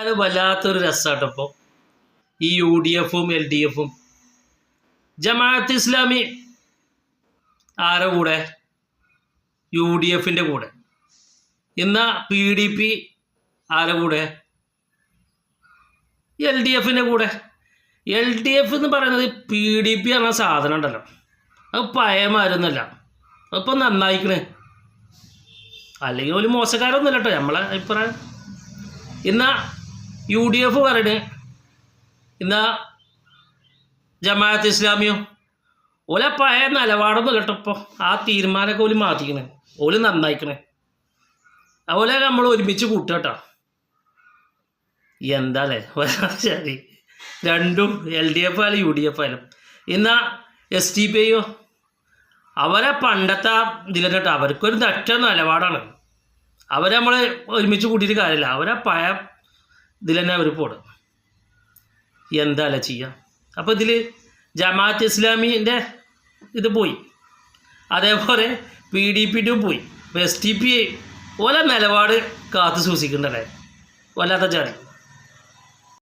അത് വല്ലാത്തൊരു രസമാട്ടോ ഇപ്പോൾ ഈ യു ഡി എഫും എൽ ഡി എഫും. ജമാഅത്ത് ഇസ്ലാമി. ആരെ കൂടെ? യു ഡി എഫിന്റെ കൂടെ. ഇന്ന് പി ഡി പി ആരെ കൂടെ? എൽ ഡി എഫിന്റെ കൂടെ. എൽ ഡി എഫ് എന്ന് പറയുന്നത് പി ഡി പി എന്ന സാധനം ഉണ്ടല്ലോ. അത് പഴയമാരൊന്നുമല്ല അതിപ്പോൾ നന്നായിക്കണേ. അല്ലെങ്കിൽ ഒരു മോശക്കാരൊന്നുമില്ല കേട്ടോ നമ്മളെ അഭിപ്രായം. ഇന്ന യു ഡി എഫ് പറയണേ. ഇന്ന ജമാഅത്ത് ഇസ്ലാമിയോ? ഓല പഴയ നിലപാടൊന്നും കേട്ടപ്പോൾ ആ തീരുമാനമൊക്കെ ഓൽ മാറ്റിക്കണേ. ഓൽ നന്നായിക്കണേ. അതുപോലെ നമ്മൾ ഒരുമിച്ച് കൂട്ടുക കേട്ടോ. എന്താല്ലേ? ശരി. രണ്ടും എൽ ഡി എഫ് ആയാലും യു ഡി എഫ് ആയാലും. എന്നാ എസ് ടി പി ഐയോ അവരെ പണ്ടത്തെ കേട്ടോ. അവർക്കൊരു തെറ്റ നിലപാടാണ്. അവരെ നമ്മൾ ഒരുമിച്ച് കൂട്ടിയിട്ട് കാര്യമില്ല. അവരെ പഴയ ഇതിൽ തന്നെ അവർ പോടും എന്താല്ലേ ചെയ്യുക അപ്പോൾ ഇതിൽ ജമാഅത്ത് ഇസ്ലാമിന്റെ ഇത് പോയി. അതേപോലെ പി ഡി പി ടു പോയി എസ് ടി പി ഓല നിലപാട് കാത്തു സൂക്ഷിക്കണ്ടല്ലേ? വല്ലാത്ത ചാടി